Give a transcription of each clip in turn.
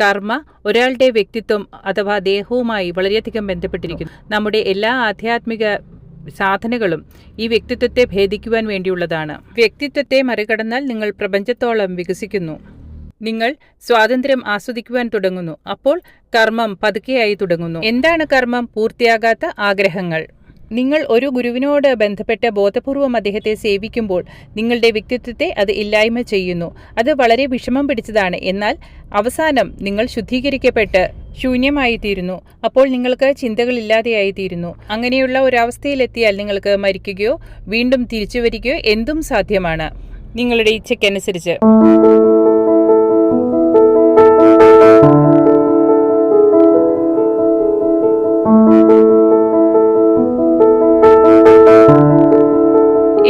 കർമ്മ ഒരാളുടെ വ്യക്തിത്വം അഥവാ ദേഹവുമായി വളരെയധികം ബന്ധപ്പെട്ടിരിക്കുന്നു. നമ്മുടെ എല്ലാ ആധ്യാത്മിക സാധനകളും ഈ വ്യക്തിത്വത്തെ ഭേദിക്കുവാൻ വേണ്ടിയുള്ളതാണ്. വ്യക്തിത്വത്തെ മറികടന്നാൽ നിങ്ങൾ പ്രപഞ്ചത്തോളം വികസിക്കുന്നു. നിങ്ങൾ സ്വാതന്ത്ര്യം ആസ്വദിക്കുവാൻ തുടങ്ങുന്നു. അപ്പോൾ കർമ്മം പതുക്കെയായി തുടങ്ങുന്നു. എന്താണ് കർമ്മം? പൂർത്തിയാകാത്ത ആഗ്രഹങ്ങൾ. നിങ്ങൾ ഒരു ഗുരുവിനോട് ബന്ധപ്പെട്ട് ബോധപൂർവം അദ്ദേഹത്തെ സേവിക്കുമ്പോൾ നിങ്ങളുടെ വ്യക്തിത്വത്തെ അത് ഇല്ലായ്മ ചെയ്യുന്നു. അത് വളരെ വിഷമം പിടിച്ചതാണ്. എന്നാൽ അവസാനം നിങ്ങൾ ശുദ്ധീകരിക്കപ്പെട്ട് ശൂന്യമായി തീരുന്നു അപ്പോൾ നിങ്ങൾക്ക് ചിന്തകളില്ലാതെയായി തീരുന്നു അങ്ങനെയുള്ള ഒരവസ്ഥയിലെത്തിയാൽ നിങ്ങൾക്ക് മരിക്കുകയോ വീണ്ടും തിരിച്ചു വരികയോ എന്തും സാധ്യമാണ്. നിങ്ങളുടെ ഇച്ഛയ്ക്കനുസരിച്ച്.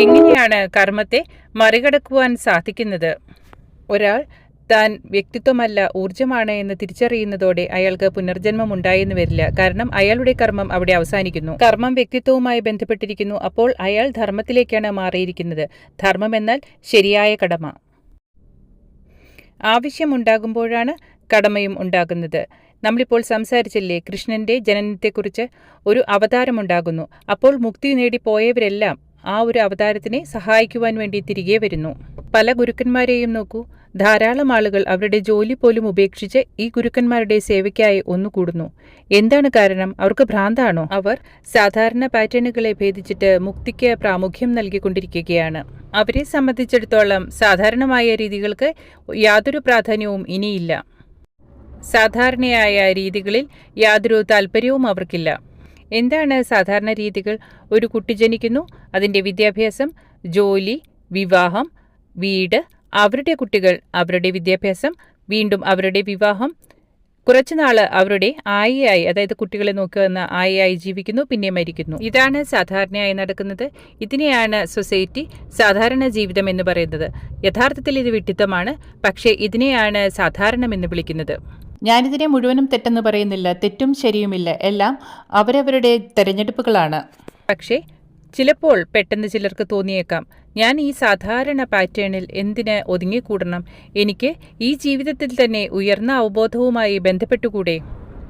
എങ്ങനെയാണ് കർമ്മത്തെ മറികടക്കുവാൻ സാധിക്കുന്നത്? ഒരാൾ താൻ വ്യക്തിത്വമല്ല ഊർജമാണ് എന്ന് തിരിച്ചറിയുന്നതോടെ അയാൾക്ക് പുനർജന്മം ഉണ്ടായെന്ന് വരില്ല. കാരണം അയാളുടെ കർമ്മം അവിടെ അവസാനിക്കുന്നു. കർമ്മം വ്യക്തിത്വവുമായി ബന്ധപ്പെട്ടിരിക്കുന്നു. അപ്പോൾ അയാൾ ധർമ്മത്തിലേക്കാണ് മാറിയിരിക്കുന്നത്. ധർമ്മം എന്നാൽ ശരിയായ കടമ. ആവശ്യമുണ്ടാകുമ്പോഴാണ് കടമയും ഉണ്ടാകുന്നത്. നമ്മളിപ്പോൾ സംസാരിച്ചില്ലേ കൃഷ്ണന്റെ ജനനത്തെക്കുറിച്ച് ഒരു അവതാരമുണ്ടാകുന്നു. അപ്പോൾ മുക്തി നേടി പോയവരെല്ലാം ആ ഒരു അവതാരത്തിനെ സഹായിക്കുവാൻ വേണ്ടി തിരികെ വരുന്നു. പല ഗുരുക്കന്മാരെയും നോക്കൂ. ധാരാളം ആളുകൾ അവരുടെ ജോലി പോലും ഉപേക്ഷിച്ച് ഈ ഗുരുക്കന്മാരുടെ സേവയ്ക്കായി ഒന്നുകൂടുന്നു. എന്താണ് കാരണം? അവർക്ക് ഭ്രാന്താണോ? അവർ സാധാരണ പാറ്റേണുകളെ ഭേദിച്ചിട്ട് മുക്തിക്ക് പ്രാമുഖ്യം നൽകിക്കൊണ്ടിരിക്കുകയാണ്. അവരെ സംബന്ധിച്ചിടത്തോളം സാധാരണമായ രീതികൾക്ക് യാതൊരു പ്രാധാന്യവും ഇനിയില്ല. സാധാരണയായ രീതികളിൽ യാതൊരു താല്പര്യവും അവർക്കില്ല. എന്താണ് സാധാരണ രീതികൾ? ഒരു കുട്ടി ജനിക്കുന്നു അതിന്റെ വിദ്യാഭ്യാസം ജോലി വിവാഹം വീട് അവരുടെ കുട്ടികൾ അവരുടെ വിദ്യാഭ്യാസം വീണ്ടും അവരുടെ വിവാഹം. കുറച്ചുനാൾ അവരുടെ ആയിയായി അതായത് കുട്ടികളെ നോക്കുന്ന ആയിയായി ജീവിക്കുന്നു പിന്നെ മരിക്കുന്നു. ഇതാണ് സാധാരണയായി നടക്കുന്നത്. ഇതിനെയാണ് സൊസൈറ്റി സാധാരണ ജീവിതം എന്ന് പറയുന്നത്. യഥാർത്ഥത്തിൽ ഇത് വിട്ടിത്തമാണ് പക്ഷേ ഇതിനെയാണ് സാധാരണമെന്ന് വിളിക്കുന്നത്. ഞാനിതിനെ മുഴുവനും തെറ്റെന്ന് പറയുന്നില്ല തെറ്റും ശരിയുമില്ല. എല്ലാം അവരവരുടെ തെരഞ്ഞെടുപ്പുകളാണ്. പക്ഷേ ചിലപ്പോൾ പെട്ടെന്ന് ചിലർക്ക് തോന്നിയേക്കാം ഞാൻ ഈ സാധാരണ പാറ്റേണിൽ എന്തിന് ഒതുങ്ങിക്കൂടണം? എനിക്ക് ഈ ജീവിതത്തിൽ തന്നെ ഉയർന്ന അവബോധവുമായി ബന്ധപ്പെട്ടുകൂടെ?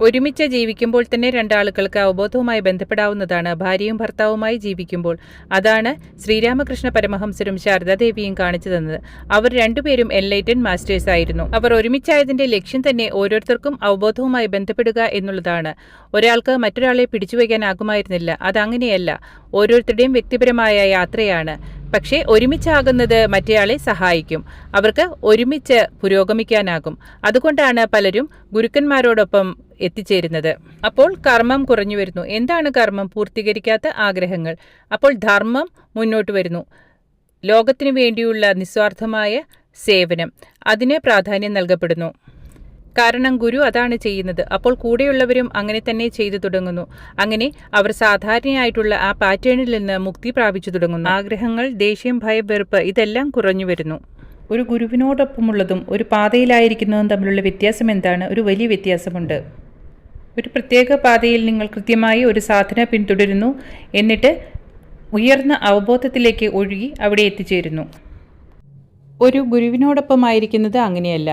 ഒരുമിച്ച് ജീവിക്കുമ്പോൾ തന്നെ രണ്ടാളുകൾക്ക് അവബോധവുമായി ബന്ധപ്പെടാവുന്നതാണ്. ഭാര്യയും ഭർത്താവുമായി ജീവിക്കുമ്പോൾ അതാണ് ശ്രീരാമകൃഷ്ണ പരമഹംസരും ശാരദാദേവിയും കാണിച്ചു തന്നത്. അവർ രണ്ടുപേരും എൻലൈറ്റൻ മാസ്റ്റേഴ്സ് ആയിരുന്നു. അവർ ഒരുമിച്ചായതിന്റെ ലക്ഷ്യം തന്നെ ഓരോരുത്തർക്കും അവബോധവുമായി ബന്ധപ്പെടുക എന്നുള്ളതാണ്. ഒരാൾക്ക് മറ്റൊരാളെ പിടിച്ചുവയ്ക്കാനാകുമായിരുന്നില്ല. അതങ്ങനെയല്ല. ഓരോരുത്തരുടെയും വ്യക്തിപരമായ യാത്രയാണ്. പക്ഷേ ഒരുമിച്ചാകുന്നത് മറ്റേയാളെ സഹായിക്കും. അവർക്ക് ഒരുമിച്ച് പുരോഗമിക്കാനാകും. അതുകൊണ്ടാണ് പലരും ഗുരുക്കന്മാരോടൊപ്പം എത്തിച്ചേരുന്നത്. അപ്പോൾ കർമ്മം കുറഞ്ഞു വരുന്നു. എന്താണ് കർമ്മം? പൂർത്തീകരിക്കാത്ത ആഗ്രഹങ്ങൾ. അപ്പോൾ ധർമ്മം മുന്നോട്ട് വരുന്നു. ലോകത്തിനു വേണ്ടിയുള്ള നിസ്വാർത്ഥമായ സേവനം. അതിന് പ്രാധാന്യം നൽകപ്പെടുന്നു. കാരണം ഗുരു അതാണ് ചെയ്യുന്നത്. അപ്പോൾ കൂടെയുള്ളവരും അങ്ങനെ തന്നെ ചെയ്തു തുടങ്ങുന്നു. അങ്ങനെ അവർ സാധാരണയായിട്ടുള്ള ആ പാറ്റേണിൽ നിന്ന് മുക്തി പ്രാപിച്ചു തുടങ്ങുന്നു. ആഗ്രഹങ്ങൾ ദേഷ്യം ഭയം വെറുപ്പ് ഇതെല്ലാം കുറഞ്ഞു വരുന്നു. ഒരു ഗുരുവിനോടൊപ്പമുള്ളതും ഒരു പാതയിലായിരിക്കുന്നതും തമ്മിലുള്ള വ്യത്യാസം എന്താണ്? ഒരു വലിയ വ്യത്യാസമുണ്ട്. ഒരു പ്രത്യേക പാതയിൽ നിങ്ങൾ കൃത്യമായി ഒരു സാധന പിന്തുടരുന്നു. എന്നിട്ട് ഉയർന്ന അവബോധത്തിലേക്ക് ഒഴുകി അവിടെ എത്തിച്ചേരുന്നു. ഒരു ഗുരുവിനോടൊപ്പമായിരിക്കുന്നത് അങ്ങനെയല്ല.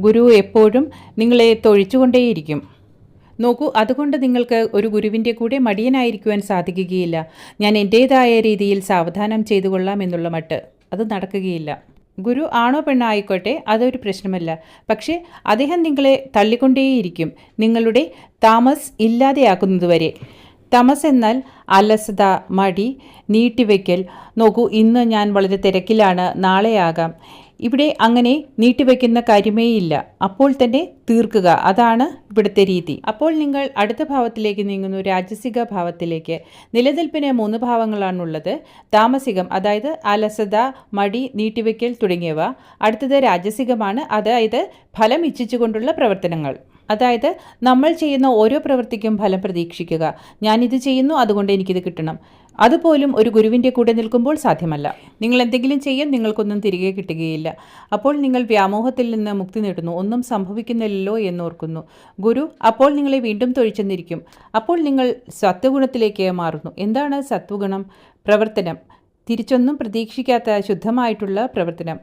ഗുരു എപ്പോഴും നിങ്ങളെ തൊഴിച്ചുകൊണ്ടേയിരിക്കും. നോക്കൂ അതുകൊണ്ട് നിങ്ങൾക്ക് ഒരു ഗുരുവിന്റെ കൂടെ മടിയനായിരിക്കുവാൻ സാധിക്കുകയില്ല. ഞാൻ എന്റേതായ രീതിയിൽ സാവധാനം ചെയ്തു കൊള്ളാം എന്നുള്ള മട്ട് അത് നടക്കുകയില്ല. ഗുരു ആണോ പെണ്ണോ ആയിക്കോട്ടെ അതൊരു പ്രശ്നമല്ല. പക്ഷേ അദ്ദേഹം നിങ്ങളെ തള്ളിക്കൊണ്ടേയിരിക്കും. നിങ്ങളുടെ താമസ് ഇല്ലാതെയാക്കുന്നതുവരെ തമസ് എന്നാൽ അലസത മടി നീട്ടിവെക്കൽ. നോക്കൂ ഇന്ന് ഞാൻ വളരെ തിരക്കിലാണ് നാളെയാകാം. ഇവിടെ അങ്ങനെ നീട്ടിവെക്കുന്ന കാര്യമേയില്ല. അപ്പോൾ തന്നെ തീർക്കുക. അതാണ് ഇവിടുത്തെ രീതി. അപ്പോൾ നിങ്ങൾ അടുത്ത ഭാവത്തിലേക്ക് നീങ്ങുന്നു രാജസിക ഭാവത്തിലേക്ക്. നിലനിൽപ്പിന് മൂന്ന് ഭാവങ്ങളാണുള്ളത്. താമസികം അതായത് അലസത മടി നീട്ടിവെക്കൽ തുടങ്ങിയവ. അടുത്തത് രാജസികമാണ്. അതായത് ഫലം ഇച്ഛിച്ചുകൊണ്ടുള്ള പ്രവർത്തനങ്ങൾ. അതായത് നമ്മൾ ചെയ്യുന്ന ഓരോ പ്രവൃത്തിക്കും ഫലം പ്രതീക്ഷിക്കുക. ഞാനിത് ചെയ്യുന്നു അതുകൊണ്ട് എനിക്കിത് കിട്ടണം. അതുപോലും ഒരു ഗുരുവിന്റെ കൂടെ നിൽക്കുമ്പോൾ സാധ്യമല്ല. നിങ്ങൾ എന്തെങ്കിലും ചെയ്യാൻ നിങ്ങൾക്കൊന്നും തിരികെ കിട്ടുകയില്ല. അപ്പോൾ നിങ്ങൾ വ്യാമോഹത്തിൽ നിന്ന് മുക്തി നേടുന്നു. ഒന്നും സംഭവിക്കുന്നില്ലല്ലോ എന്നോർക്കുന്നു. ഗുരു അപ്പോൾ നിങ്ങളെ വീണ്ടും തൊഴിച്ചെന്നിരിക്കും. അപ്പോൾ നിങ്ങൾ സത്വഗുണത്തിലേക്ക് മാറുന്നു. എന്താണ് സത്വഗുണം? പ്രവർത്തനം. തിരിച്ചൊന്നും പ്രതീക്ഷിക്കാത്ത ശുദ്ധമായിട്ടുള്ള പ്രവർത്തനം.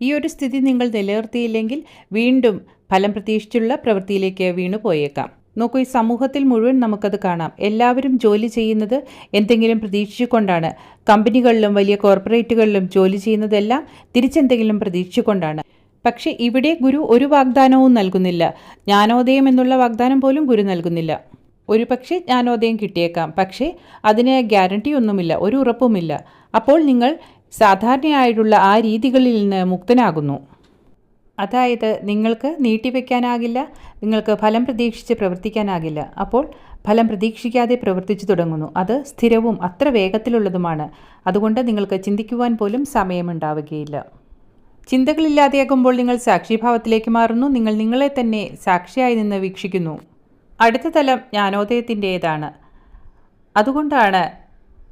ഈ ഒരു സ്ഥിതി നിങ്ങൾ നിലനിർത്തിയില്ലെങ്കിൽ വീണ്ടും ഫലം പ്രതീക്ഷിച്ചുള്ള പ്രവൃത്തിയിലേക്ക് വീണു പോയേക്കാം. നോക്കൂ ഈ സമൂഹത്തിൽ മുഴുവൻ നമുക്കത് കാണാം. എല്ലാവരും ജോലി ചെയ്യുന്നത് എന്തെങ്കിലും പ്രതീക്ഷിച്ചുകൊണ്ടാണ്. കമ്പനികളിലും വലിയ കോർപ്പറേറ്റുകളിലും ജോലി ചെയ്യുന്നതെല്ലാം തിരിച്ചെന്തെങ്കിലും പ്രതീക്ഷിച്ചുകൊണ്ടാണ്. പക്ഷേ ഇവിടെ ഗുരു ഒരു വാഗ്ദാനവും നൽകുന്നില്ല. ജ്ഞാനോദയം എന്നുള്ള വാഗ്ദാനം പോലും ഗുരു നൽകുന്നില്ല. ഒരു പക്ഷേ ജ്ഞാനോദയം കിട്ടിയേക്കാം. പക്ഷേ അതിന് ഗ്യാരണ്ടി ഒന്നുമില്ല ഒരു ഉറപ്പുമില്ല. അപ്പോൾ നിങ്ങൾ സാധാരണയായിട്ടുള്ള ആ രീതികളിൽ നിന്ന് മുക്തനാകുന്നു. അതായത് നിങ്ങൾക്ക് നീട്ടിവെക്കാനാകില്ല നിങ്ങൾക്ക് ഫലം പ്രതീക്ഷിച്ച് പ്രവർത്തിക്കാനാകില്ല. അപ്പോൾ ഫലം പ്രതീക്ഷിക്കാതെ പ്രവർത്തിച്ചു തുടങ്ങുന്നു. അത് സ്ഥിരവും അത്ര വേഗത്തിലുള്ളതുമാണ്. അതുകൊണ്ട് നിങ്ങൾക്ക് ചിന്തിക്കുവാൻ പോലും സമയമുണ്ടാവുകയില്ല. ചിന്തകളില്ലാതെയാകുമ്പോൾ നിങ്ങൾ സാക്ഷിഭാവത്തിലേക്ക് മാറുന്നു. നിങ്ങൾ നിങ്ങളെ തന്നെ സാക്ഷിയായി നിന്ന് വീക്ഷിക്കുന്നു. അടുത്ത തലം ജ്ഞാനോദയത്തിന്റേതാണ്. അതുകൊണ്ടാണ്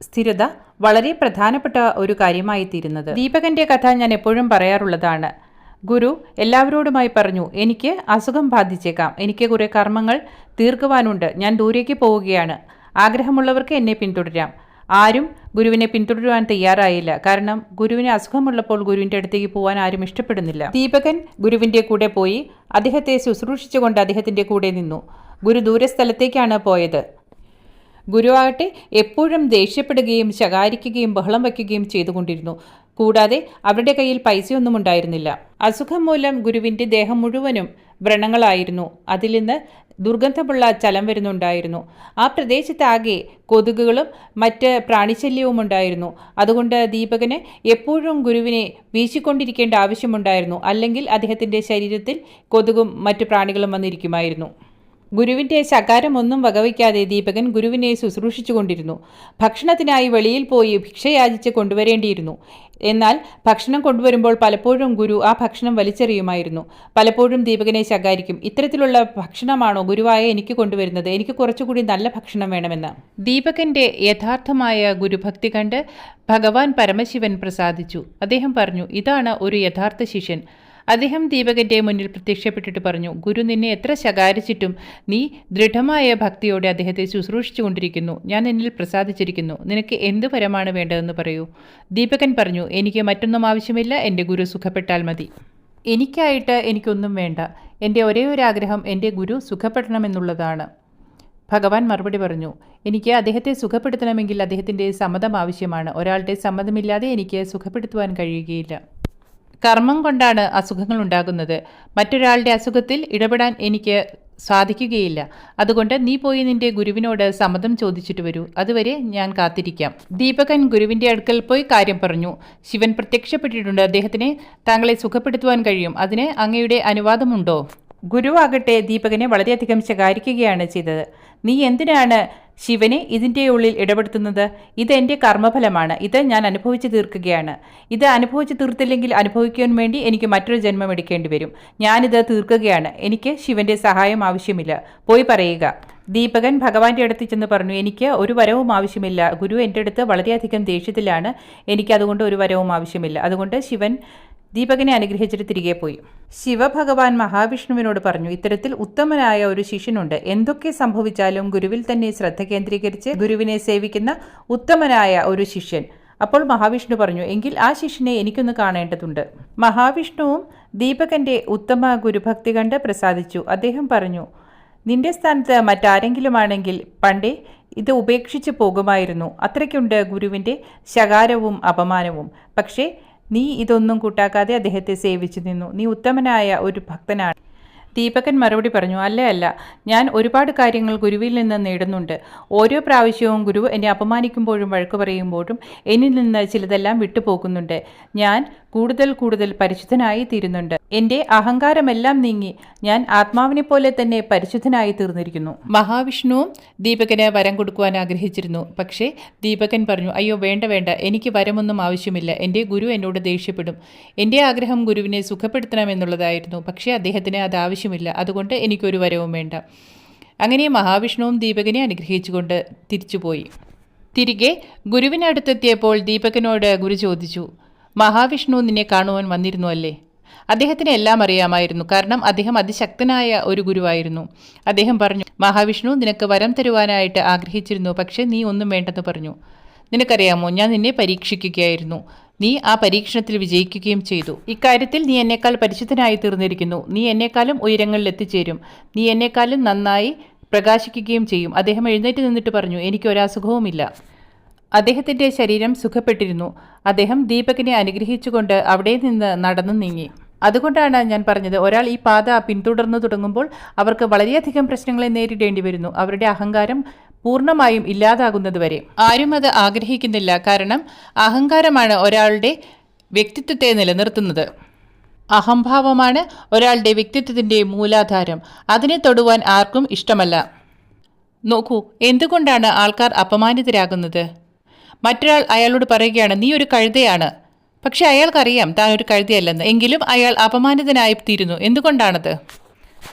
സ്ഥിരത വളരെ പ്രധാനപ്പെട്ട ഒരു കാര്യമായി തീരുന്നത് ദീപകന്റെ കഥ ഞാൻ എപ്പോഴും പറയാറുള്ളതാണ്. ഗുരു എല്ലാവരോടുമായി പറഞ്ഞു എനിക്ക് അസുഖം ബാധിച്ചേക്കാം. എനിക്ക് കുറേ കർമ്മങ്ങൾ തീർക്കുവാനുണ്ട്. ഞാൻ ദൂരേക്ക് പോവുകയാണ്. ആഗ്രഹമുള്ളവർക്ക് എന്നെ പിന്തുടരാം. ആരും ഗുരുവിനെ പിന്തുടരുവാൻ തയ്യാറായില്ല. കാരണം ഗുരുവിന് അസുഖമുള്ളപ്പോൾ ഗുരുവിന്റെ അടുത്തേക്ക് പോകാൻ ആരും ഇഷ്ടപ്പെടുന്നില്ല. ദീപകൻ ഗുരുവിന്റെ കൂടെ പോയി അദ്ദേഹത്തെ ശുശ്രൂഷിച്ചുകൊണ്ട് അദ്ദേഹത്തിന്റെ കൂടെ നിന്നു. ഗുരു ദൂരസ്ഥലത്തേക്കാണ് പോയത്. ഗുരുവാകട്ടെ എപ്പോഴും ദേഷ്യപ്പെടുകയും ശകാരിക്കുകയും ബഹളം വയ്ക്കുകയും ചെയ്തുകൊണ്ടിരുന്നു. കൂടാതെ അവരുടെ കയ്യിൽ പൈസയൊന്നും ഉണ്ടായിരുന്നില്ല. അസുഖം മൂലം ഗുരുവിന്റെ ദേഹം മുഴുവനും വ്രണങ്ങളായിരുന്നു. അതിൽ നിന്ന് ദുർഗന്ധമുള്ള ചലം വരുന്നുണ്ടായിരുന്നു. ആ പ്രദേശത്താകെ കൊതുകുകളും മറ്റ് പ്രാണിശല്യവും ഉണ്ടായിരുന്നു. അതുകൊണ്ട് ദീപകന് എപ്പോഴും ഗുരുവിനെ വീശിക്കൊണ്ടിരിക്കേണ്ട ആവശ്യമുണ്ടായിരുന്നു. അല്ലെങ്കിൽ അദ്ദേഹത്തിന്റെ ശരീരത്തിൽ കൊതുകും മറ്റു പ്രാണികളും വന്നിരിക്കുമായിരുന്നു. ഗുരുവിന്റെ ശകാരമൊന്നും വകവയ്ക്കാതെ ദീപകൻ ഗുരുവിനെ ശുശ്രൂഷിച്ചുകൊണ്ടിരുന്നു. ഭക്ഷണത്തിനായി വെളിയിൽ പോയി ഭിക്ഷയാചിച്ച് കൊണ്ടുവരേണ്ടിയിരുന്നു. എന്നാൽ ഭക്ഷണം കൊണ്ടുവരുമ്പോൾ പലപ്പോഴും ഗുരു ആ ഭക്ഷണം വലിച്ചെറിയുമായിരുന്നു. പലപ്പോഴും ദീപകനെ ശകാരിക്കും. ഇത്തരത്തിലുള്ള ഭക്ഷണമാണോ ഗുരുവായ എനിക്ക് കൊണ്ടുവരുന്നത്? എനിക്ക് കുറച്ചുകൂടി നല്ല ഭക്ഷണം വേണമെന്ന്. ദീപകന്റെ യഥാർത്ഥമായ ഗുരുഭക്തി കണ്ട് ഭഗവാൻ പരമശിവൻ പ്രസാദിച്ചു. അദ്ദേഹം പറഞ്ഞു ഇതാണ് ഒരു യഥാർത്ഥ ശിഷ്യൻ. അദ്ദേഹം ദീപകന്റെ മുന്നിൽ പ്രത്യക്ഷപ്പെട്ടിട്ട് പറഞ്ഞു ഗുരു നിന്നെ എത്ര ശകാരിച്ചിട്ടും നീ ദൃഢമായ ഭക്തിയോടെ അദ്ദേഹത്തെ ശുശ്രൂഷിച്ചു കൊണ്ടിരിക്കുന്നു ഞാൻ നിന്നിൽ പ്രസാദിച്ചിരിക്കുന്നു. നിനക്ക് എന്ത് വരമാണ് വേണ്ടതെന്ന് പറയൂ. ദീപകൻ പറഞ്ഞു എനിക്ക് മറ്റൊന്നും ആവശ്യമില്ല. എന്റെ ഗുരു സുഖപ്പെട്ടാൽ മതി. എനിക്കായിട്ട് എനിക്കൊന്നും വേണ്ട. എന്റെ ഒരേ ഒരു ആഗ്രഹം എന്റെ ഗുരു സുഖപ്പെടണമെന്നുള്ളതാണ്. ഭഗവാൻ മറുപടി പറഞ്ഞു എനിക്ക് അദ്ദേഹത്തെ സുഖപ്പെടുത്തണമെങ്കിൽ അദ്ദേഹത്തിന്റെ സമ്മതം ആവശ്യമാണ്. ഒരാളുടെ സമ്മതമില്ലാതെ എനിക്ക് സുഖപ്പെടുത്തുവാൻ കഴിയുകയില്ല. കർമ്മം കൊണ്ടാണ് അസുഖങ്ങൾ ഉണ്ടാകുന്നത് മറ്റൊരാളുടെ അസുഖത്തിൽ ഇടപെടാൻ എനിക്ക് സാധിക്കുകയില്ല. അതുകൊണ്ട് നീ പോയി നിന്റെ ഗുരുവിനോട് സമ്മതം ചോദിച്ചിട്ട് വരൂ. അതുവരെ ഞാൻ കാത്തിരിക്കാം. ദീപകൻ ഗുരുവിന്റെ അടുക്കൽ പോയി കാര്യം പറഞ്ഞു. ശിവൻ പ്രത്യക്ഷപ്പെട്ടിട്ടുണ്ട്. അദ്ദേഹത്തിനെ താങ്കളെ സുഖപ്പെടുത്തുവാൻ കഴിയും. അതിന് അങ്ങയുടെ അനുവാദമുണ്ടോ? ഗുരുവാകട്ടെ ദീപകനെ വളരെയധികം ശകാരിക്കുകയാണ് ചെയ്തത്. നീ എന്തിനാണ് ശിവനെ ഇതിന്റെ ഉള്ളിൽ ഇടപെടുത്തുന്നത് ഇത് എന്റെ കർമ്മഫലമാണ്. ഇത് ഞാൻ അനുഭവിച്ചു തീർക്കുകയാണ്. ഇത് അനുഭവിച്ചു തീർത്തില്ലെങ്കിൽ അനുഭവിക്കാൻ വേണ്ടി എനിക്ക് മറ്റൊരു ജന്മം എടുക്കേണ്ടി വരും. ഞാനിത് തീർക്കുകയാണ്. എനിക്ക് ശിവന്റെ സഹായം ആവശ്യമില്ല. പോയി പറയുക. ദീപകൻ ഭഗവാന്റെ അടുത്ത് ചെന്ന് പറഞ്ഞു എനിക്ക് ഒരു വരവും ആവശ്യമില്ല. ഗുരു എന്റെ അടുത്ത് വളരെയധികം ദേഷ്യത്തിലാണ്. എനിക്ക് അതുകൊണ്ട് ഒരു വരവും ആവശ്യമില്ല. അതുകൊണ്ട് ശിവൻ ദീപകനെ അനുഗ്രഹിച്ചിട്ട് തിരികെ പോയി. ശിവഭഗവാൻ മഹാവിഷ്ണുവിനോട് പറഞ്ഞു ഇത്തരത്തിൽ ഉത്തമനായ ഒരു ശിഷ്യനുണ്ട്. എന്തൊക്കെ സംഭവിച്ചാലും ഗുരുവിൽ തന്നെ ശ്രദ്ധ കേന്ദ്രീകരിച്ച് ഗുരുവിനെ സേവിക്കുന്ന ഉത്തമനായ ഒരു ശിഷ്യൻ. അപ്പോൾ മഹാവിഷ്ണു പറഞ്ഞു എങ്കിൽ ആ ശിഷ്യനെ എനിക്കൊന്ന് കാണേണ്ടതുണ്ട്. മഹാവിഷ്ണുവും ദീപകന്റെ ഉത്തമ ഗുരുഭക്തി കണ്ട് പ്രസാദിച്ചു. അദ്ദേഹം പറഞ്ഞു നിന്റെ സ്ഥാനത്ത് മറ്റാരെങ്കിലുമാണെങ്കിൽ പണ്ടേ ഇത് ഉപേക്ഷിച്ച് പോകുമായിരുന്നു. അത്രയ്ക്കുണ്ട് ഗുരുവിന്റെ ശകാരവും അപമാനവും. പക്ഷേ നീ ഇതൊന്നും കൂട്ടാക്കാതെ അദ്ദേഹത്തെ സേവിച്ചു നിന്നു. നീ ഉത്തമനായ ഒരു ഭക്തനാണ്. ദീപകൻ മറുപടി പറഞ്ഞു അല്ല അല്ല. ഞാൻ ഒരുപാട് കാര്യങ്ങൾ ഗുരുവിൽ നിന്ന് നേടുന്നുണ്ട്. ഓരോ പ്രാവശ്യവും ഗുരു എന്നെ അപമാനിക്കുമ്പോഴും വഴക്ക് പറയുമ്പോഴും എന്നിൽ നിന്ന് ചിലതെല്ലാം വിട്ടുപോകുന്നുണ്ട്. ഞാൻ കൂടുതൽ കൂടുതൽ പരിശുദ്ധനായി തീരുന്നുണ്ട്. എന്റെ അഹങ്കാരമെല്ലാം നീങ്ങി ഞാൻ ആത്മാവിനെ പോലെ തന്നെ പരിശുദ്ധനായി തീർന്നിരിക്കുന്നു. മഹാവിഷ്ണുവും ദീപകന് വരം കൊടുക്കുവാൻ ആഗ്രഹിച്ചിരുന്നു. പക്ഷേ ദീപകൻ പറഞ്ഞു അയ്യോ വേണ്ട വേണ്ട എനിക്ക് വരമൊന്നും ആവശ്യമില്ല. എന്റെ ഗുരു എന്നോട് ദേഷ്യപ്പെടും. എന്റെ ആഗ്രഹം ഗുരുവിനെ സുഖപ്പെടുത്തണമെന്നുള്ളതായിരുന്നു. പക്ഷേ അദ്ദേഹത്തിന് അത് ആവശ്യമില്ല. അതുകൊണ്ട് എനിക്കൊരു വരവും വേണ്ട. അങ്ങനെ മഹാവിഷ്ണുവും ദീപകനെ അനുഗ്രഹിച്ചുകൊണ്ട് തിരിച്ചുപോയി. തിരികെ ഗുരുവിനടുത്തെത്തിയപ്പോൾ ദീപകനോട് ഗുരു ചോദിച്ചു മഹാവിഷ്ണു നിന്നെ കാണുവാൻ വന്നിരുന്നു അല്ലേ? അദ്ദേഹത്തിന് എല്ലാം അറിയാമായിരുന്നു. കാരണം അദ്ദേഹം അതിശക്തനായ ഒരു ഗുരുവായിരുന്നു. അദ്ദേഹം പറഞ്ഞു മഹാവിഷ്ണു നിനക്ക് വരം തരുവാനായിട്ട് ആഗ്രഹിച്ചിരുന്നു പക്ഷേ നീ ഒന്നും വേണ്ടെന്ന് പറഞ്ഞു. നിനക്കറിയാമോ ഞാൻ നിന്നെ പരീക്ഷിക്കുകയായിരുന്നു. നീ ആ പരീക്ഷണത്തിൽ വിജയിക്കുകയും ചെയ്തു. ഇക്കാര്യത്തിൽ നീ എന്നേക്കാൾ പരിശുദ്ധനായി തീർന്നിരിക്കുന്നു. നീ എന്നേക്കാളും ഉയരങ്ങളിൽ എത്തിച്ചേരും. നീ എന്നേക്കാളും നന്നായി പ്രകാശിക്കുകയും ചെയ്യും. അദ്ദേഹം എഴുന്നേറ്റ് നിന്നിട്ട് പറഞ്ഞു എനിക്ക് ഒരസുഖവുമില്ല. അദ്ദേഹത്തിന്റെ ശരീരം സുഖപ്പെട്ടിരുന്നു. അദ്ദേഹം ദീപകിനെ അനുഗ്രഹിച്ചുകൊണ്ട് അവിടെ നിന്ന് നടന്നു നീങ്ങി. അതുകൊണ്ടാണ് ഞാൻ പറഞ്ഞത് ഒരാൾ ഈ പാത പിന്തുടർന്നു തുടങ്ങുമ്പോൾ അവർക്ക് വളരെയധികം പ്രശ്നങ്ങളെ നേരിടേണ്ടി വരുന്നു. അവരുടെ അഹങ്കാരം പൂർണമായും ഇല്ലാതാകുന്നതുവരെ. ആരും അത് ആഗ്രഹിക്കുന്നില്ല. കാരണം അഹങ്കാരമാണ് ഒരാളുടെ വ്യക്തിത്വത്തെ നിലനിർത്തുന്നത്. അഹംഭാവമാണ് ഒരാളുടെ വ്യക്തിത്വത്തിന്റെ മൂലാധാരം. അതിനെ തൊടുവാൻ ആർക്കും ഇഷ്ടമല്ല. നോക്കൂ എന്തുകൊണ്ടാണ് ആൾക്കാർ അപമാനിതരാകുന്നത്? മറ്റൊരാൾ അയാളോട് പറയുകയാണ് നീ ഒരു കഴുതയാണ്. പക്ഷെ അയാൾക്കറിയാം താൻ ഒരു കഴുതയല്ലെന്ന്. എങ്കിലും അയാൾ അപമാനിതനായി തീരുന്നു. എന്തുകൊണ്ടാണത്?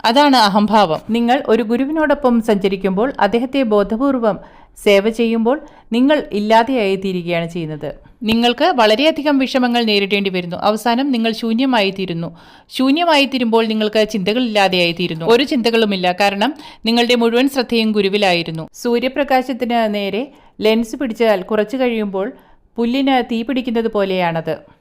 അതാണ് അഹംഭാവം. നിങ്ങൾ ഒരു ഗുരുവിനോടൊപ്പം സഞ്ചരിക്കുമ്പോൾ അദ്ദേഹത്തെ ബോധപൂർവം സേവ ചെയ്യുമ്പോൾ നിങ്ങൾ ഇല്ലാതെയായി തീരുകയാണ് ചെയ്യുന്നത്. നിങ്ങൾക്ക് വളരെയധികം വിഷമങ്ങൾ നേരിടേണ്ടി വരുന്നു. അവസാനം നിങ്ങൾ ശൂന്യമായി തീരുന്നു ശൂന്യമായി തീരുമ്പോൾ നിങ്ങൾക്ക് ചിന്തകളില്ലാതെയായി തീരുന്നു ഒരു ചിന്തകളുമില്ല. കാരണം നിങ്ങളുടെ മുഴുവൻ ശ്രദ്ധയും ഗുരുവിലായിരുന്നു. സൂര്യപ്രകാശത്തിന് നേരെ ലെൻസ് പിടിച്ചാൽ കുറച്ചു കഴിയുമ്പോൾ പുല്ലിന് തീ പിടിക്കുന്നത് പോലെയാണത്.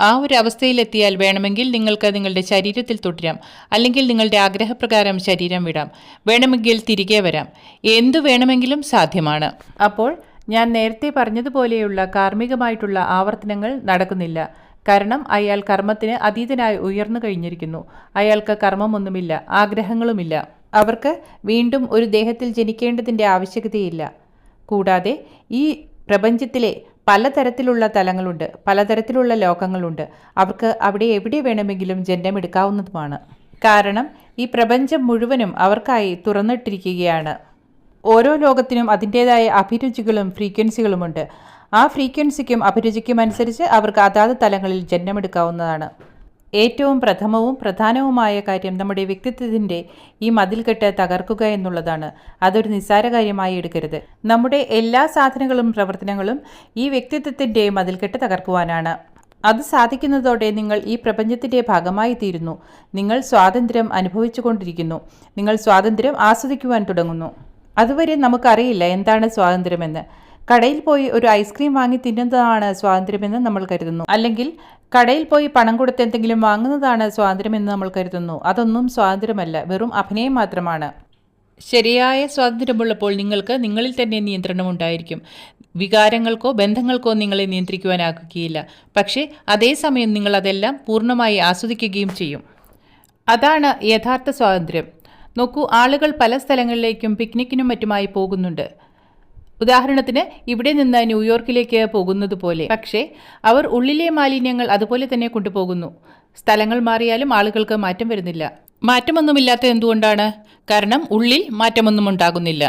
ആ ഒരു അവസ്ഥയിലെത്തിയാൽ വേണമെങ്കിൽ നിങ്ങൾക്ക് നിങ്ങളുടെ ശരീരത്തിൽ തുടരാം. അല്ലെങ്കിൽ നിങ്ങളുടെ ആഗ്രഹപ്രകാരം ശരീരം വിടാം. വേണമെങ്കിൽ തിരികെ വരാം. എന്തു വേണമെങ്കിലും സാധ്യമാണ്. അപ്പോൾ ഞാൻ നേരത്തെ പറഞ്ഞതുപോലെയുള്ള കാർമ്മികമായിട്ടുള്ള ആവർത്തനങ്ങൾ നടക്കുന്നില്ല. കാരണം അയാൾ കർമ്മത്തിന് അതീതനായി ഉയർന്നു കഴിഞ്ഞിരിക്കുന്നു. അയാൾക്ക് കർമ്മമൊന്നുമില്ല ആഗ്രഹങ്ങളുമില്ല. അവർക്ക് വീണ്ടും ഒരു ദേഹത്തിൽ ജനിക്കേണ്ടതിന്റെ ആവശ്യകതയില്ല. കൂടാതെ ഈ പ്രപഞ്ചത്തിലെ പലതരത്തിലുള്ള തലങ്ങളുണ്ട് പലതരത്തിലുള്ള ലോകങ്ങളുണ്ട്. അവർക്ക് അവിടെ എവിടെ വേണമെങ്കിലും ജന്മമെടുക്കാവുന്നതുമാണ് കാരണം ഈ പ്രപഞ്ചം മുഴുവനും അവർക്കായി തുറന്നിട്ടിരിക്കുകയാണ്. ഓരോ ലോകത്തിനും അതിന്റേതായ അഭിരുചികളും ഫ്രീക്വൻസികളുമുണ്ട്. ആ ഫ്രീക്വൻസിക്കും അഭിരുചിക്കും അനുസരിച്ച് അവർക്ക് അതാത് തലങ്ങളിൽ ജന്മമെടുക്കാവുന്നതാണ് ഏറ്റവും പ്രഥമവും പ്രധാനവുമായ കാര്യം നമ്മുടെ വ്യക്തിത്വത്തിന്റെ ഈ മതിൽക്കെട്ട് തകർക്കുക എന്നുള്ളതാണ്. അതൊരു നിസ്സാര കാര്യമായി എടുക്കരുത്. നമ്മുടെ എല്ലാ സാധനങ്ങളും പ്രവർത്തനങ്ങളും ഈ വ്യക്തിത്വത്തിന്റെ മതിൽക്കെട്ട് തകർക്കുവാനാണ്. അത് സാധിക്കുന്നതോടെ നിങ്ങൾ ഈ പ്രപഞ്ചത്തിന്റെ ഭാഗമായി തീരുന്നു. നിങ്ങൾ സ്വാതന്ത്ര്യം അനുഭവിച്ചുകൊണ്ടിരിക്കുന്നു നിങ്ങൾ സ്വാതന്ത്ര്യം ആസ്വദിക്കുവാൻ തുടങ്ങുന്നു. അതുവരെ നമുക്കറിയില്ല എന്താണ് സ്വാതന്ത്ര്യമെന്ന്. കടയിൽ പോയി ഒരു ഐസ്ക്രീം വാങ്ങി തിന്നുന്നതാണ് സ്വാതന്ത്ര്യമെന്ന് നമ്മൾ കരുതുന്നു. അല്ലെങ്കിൽ കടയിൽ പോയി പണം കൊടുത്ത് എന്തെങ്കിലും വാങ്ങുന്നതാണ് സ്വാതന്ത്ര്യമെന്ന് നമ്മൾ കരുതുന്നു. അതൊന്നും സ്വാതന്ത്ര്യമല്ല. വെറും അഭിനയം മാത്രമാണ്. ശരിയായ സ്വാതന്ത്ര്യമുള്ളപ്പോൾ നിങ്ങൾക്ക് നിങ്ങളിൽ തന്നെ നിയന്ത്രണം ഉണ്ടായിരിക്കും വികാരങ്ങൾക്കോ ബന്ധങ്ങൾക്കോ നിങ്ങളെ നിയന്ത്രിക്കുവാനാകുകയില്ല. പക്ഷേ അതേസമയം നിങ്ങൾ അതെല്ലാം പൂർണമായി ആസ്വദിക്കുകയും ചെയ്യും. അതാണ് യഥാർത്ഥ സ്വാതന്ത്ര്യം. നോക്കൂ ആളുകൾ പല സ്ഥലങ്ങളിലേക്കും പിക്നിക്കിനും മറ്റുമായി പോകുന്നുണ്ട്. ഉദാഹരണത്തിന് ഇവിടെ നിന്ന് ന്യൂയോർക്കിലേക്ക് പോകുന്നത് പോലെ പക്ഷേ അവർ ഉള്ളിലെ മാലിന്യങ്ങൾ അതുപോലെ തന്നെ കൊണ്ടുപോകുന്നു. സ്ഥലങ്ങൾ മാറിയാലും ആളുകൾക്ക് മാറ്റം വരുന്നില്ല. മാറ്റമൊന്നുമില്ലാത്ത എന്തുകൊണ്ടാണ്? കാരണം ഉള്ളിൽ മാറ്റമൊന്നും ഉണ്ടാകുന്നില്ല.